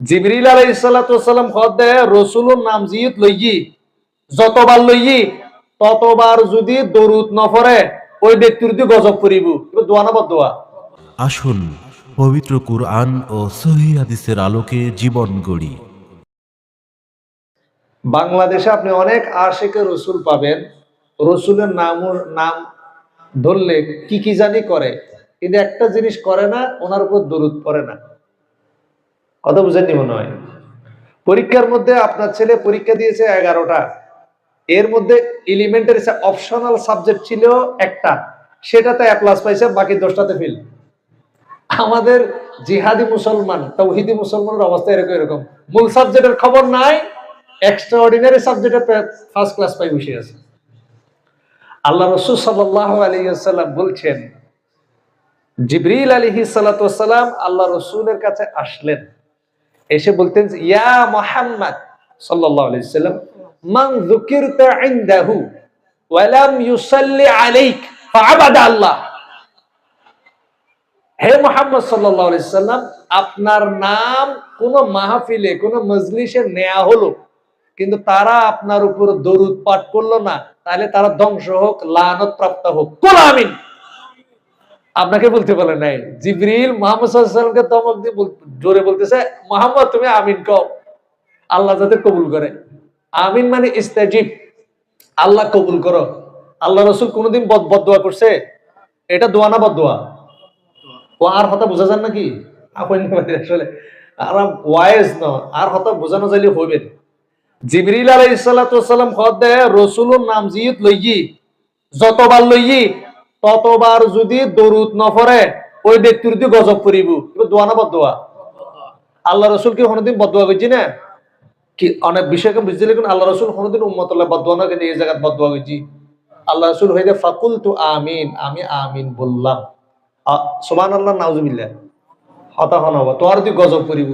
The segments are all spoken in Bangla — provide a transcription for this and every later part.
জিবরিল আলাইসালাম হদ রসুলুর নাম জিয়ত লইয়ি যতবার লইয়ি ততবার যদি দরুদ নফরে ওই ব্যক্তির দিয়ে গজব করিব। দোয়া না দোয়া আসুন পবিত্র কুরআন ও সহি হাদিসের আলোকে জীবন গড়ি। বাংলাদেশে আপনি অনেক আশেকে রসুল পাবেন। রসুলের নাম নাম ধরলে কি কি জানি করে। কিন্তু একটা জিনিস করে না ওনার উপর দরুদ পড়ে না। কথা বুঝেননি মনে হয়? পরীক্ষার মধ্যে আপনার ছেলে পরীক্ষা দিয়েছে এগারোটা। এর মধ্যে এলিমেন্টারি অপশনাল সাবজেক্ট ছিল একটা। সেটাতে প্লাস পাইছে, বাকি দশটাতে ফেল আমাদের জিহাদি মুসলমান, তৌহিদি মুসলমানের অবস্থা এরকম এরকম। মূল সাবজেক্টের খবর নাই এক্সট্রা অর্ডিনারি সাবজেক্টে ফার্স্ট ক্লাস পাই বসে আছে। আল্লাহ রসুল সাল্লাহ আলিয়াল্লাম বলছেন, জিবরিল আলিহি সালাতাম আল্লাহ রসুলের কাছে আসলেন। এসে বলতেন, ইয়া মোহাম্মদ সাল্লাম মান হে মোহাম্মদ সাল্লাম আপনার নাম কোন মাহফিলে, কোন মজলিসে নেয়া হলো, কিন্তু তারা আপনার উপর দরুদ পাঠ করল না, তাহলে তারা ধ্বংস হোক, লানত প্রাপ্ত হোক। কোন আমিন। আপনাকে বলতে বলে নাই। জিবরিল মোহাম্মদ সাল্লামকে তমক দিয়ে জোরে বলতেছে মোহাম্মদ তুমি আমিন কও। আল্লাহ যাতে কবুল করে। আমিন মানে ইস্তাজিব। আল্লাহ কবুল করো। আল্লাহ রসুল কোনোদিন বদ বদোয়া করছে? এটা দোয়া না বদোয়া ও আর কথা বোঝা যান নাকি? আপনি মানে আসলে আর ওয়াইজ ন আর কথা বোঝানো যাইলে হইবে না। জিবরিল আলাইহিস সালাতু ওয়াসসালাম খদ দেয় রসুলুর নাম জিয়ত লইয়ি যতবার লইয়ি ততবার যদি দরুদ নফরে ওই ব্যক্তির দিয়ে গজব করিব দোয়া না বদোয়া আল্লাহ রসুল কি কোনোদিন বদোয়া করছি না? কি অনেক বিষয়কে বুঝতে লিখুন আল্লাহ রসুল কোনোদিন উম্মতুল্লাহ বদোয়া না কিন্তু এই জায়গায় বদোয়া করছি। আল্লাহ রসুল হয়ে ফাকুল তু আমিন, আমি আমিন বললাম। সোমান আল্লাহ নাউজুবিল্লাহ। হতাহন হব তোর তুই গজব করিব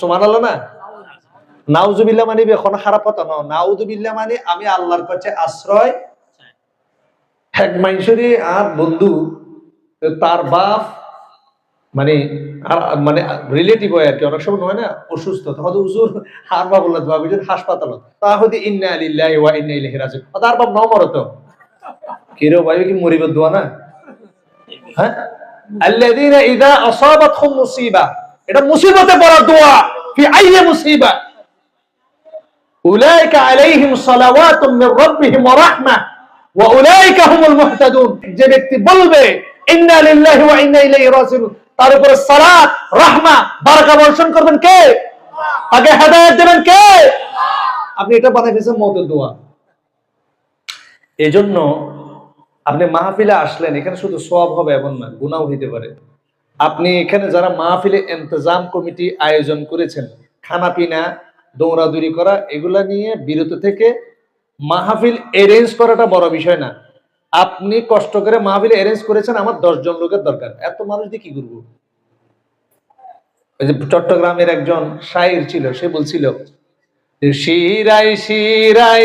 সোমান আল্লাহ না? নাউজুবিল্লাহ মানে এখন খারাপ কথা ন নাউজুবিল্লাহ মানে আমি আল্লাহর কাছে আশ্রয় এক মানুষেরই আর বন্ধু তার বাপ মানে আর মানে রিলেটিভ হয় আর কি, অনেক সময় হয় না, অসুস্থ। তখন হুজুর আর বাপ বলল বাবু হাসপাতাল তা হইতে ইন্না আলিল্লাহি ওয়া ইন্না ইলাইহি রাজিউন। তার বাপ ন মরত কিরো ভাই, কি মরিব দোয়া না? হ্যাঁ? আল্লাযীনা ইযা আসাবাতহুম মুসিবা। এটা মুসিবতে পড়া দোয়া, ফি আইয়ি মুসিবা। উলাইকা আলাইহিম সালাওয়াতুম মির রাব্বিহিম ওয়া রাহমাহ। যে ব্যক্তি বলবে তার উপরে সালাত, রাহমা, বারাকা বর্ষণ করবেন কে? তাকে হেদায়েত দেবেন কে? আপনি এটা বানাই ফেলেছেন মওতের দোয়া। এজন্য আপনি মাহফিলে আসলেন, এখানে শুধু সওয়াব হবে এমন না গুনাহ হইতে পারে। আপনি এখানে যারা মাহফিলে ইন্তজাম কমিটি আয়োজন করেছেন খানা পিনা দৌড়াদৌড়ি করা, এগুলা নিয়ে বিরত থেকে মাহফিল অ্যারেঞ্জ করাটা বড় বিষয় না। আপনি কষ্ট করে মাহফিল অ্যারেঞ্জ করেছেন, আমার দশজন লোকের দরকার। এত মানুষ দিয়ে কি করব? চট্টগ্রামের একজন শাইর ছিল, সে বলছিল শিরাই শিরাই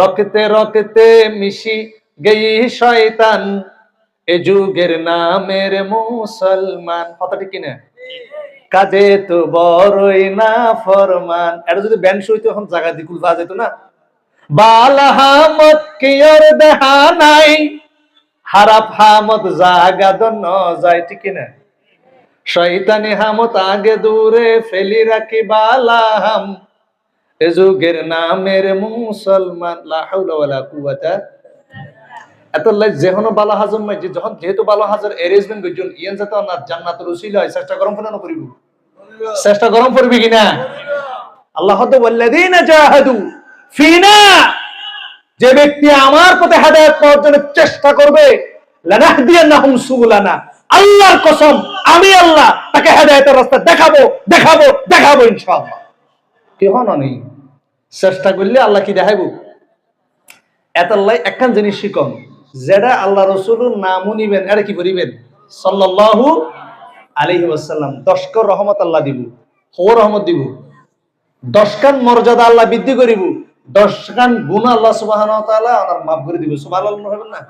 রক্তে রক্তে মিশি গেই শয়তান, এ যুগের নামের মুসলমান। কথা ঠিক কিনা কাজে তো বড়ই না ফরমান এটা যদি ব্যান্ড হইতো, এখন জায়গা দিকুল পাওয়া না। বালাহামত কিয়র দেহা নাই? হারাপ হামত যায় ঠিক শয়তানি হামত আগে দূরে ফেলি রাখি বালাহাম এ যুগের নামের মুসলমান লা হাওলা ওয়ালা কুওয়াতা এত লাই যেহনো বালা হাজম মাই যে যখন যেহেতু বালা হাজার অ্যারেঞ্জমেন্ট করছেন ইয়ান যাতে না জান্নাতের উসিল হয় চেষ্টা গরম ফোনানো করিব? চেষ্টা গরম করবি কিনা? আল্লাহ তো জাহাদু। ফিনা। যে ব্যক্তি আমার পথে হেদায়েত পাওয়ার জন্য চেষ্টা করবে আল্লাহর কসম, আমি আল্লাহ তাকে হেদায়েতের রাস্তা দেখাবো দেখাবো দেখাবো ইনশাআল্লাহ। কি হন নেই। চেষ্টা করলে আল্লাহ কি দেখাইবো? এতাল্লাই একখান জিনিস শিকম যেটা আল্লাহ রসুলের নামও নিবেন এটা কি করিবেন সাল্লাল্লাহু আলাইহি ওয়াসাল্লাম দশকর রহমত আল্লাহ দিব হো রহমত দিব। দশকান মর্যাদা আল্লাহ বৃদ্ধি করিব দশকান গুণ আল্লাহ সুবাহ মাফ করে দিবে। সুবাহ হবেন না?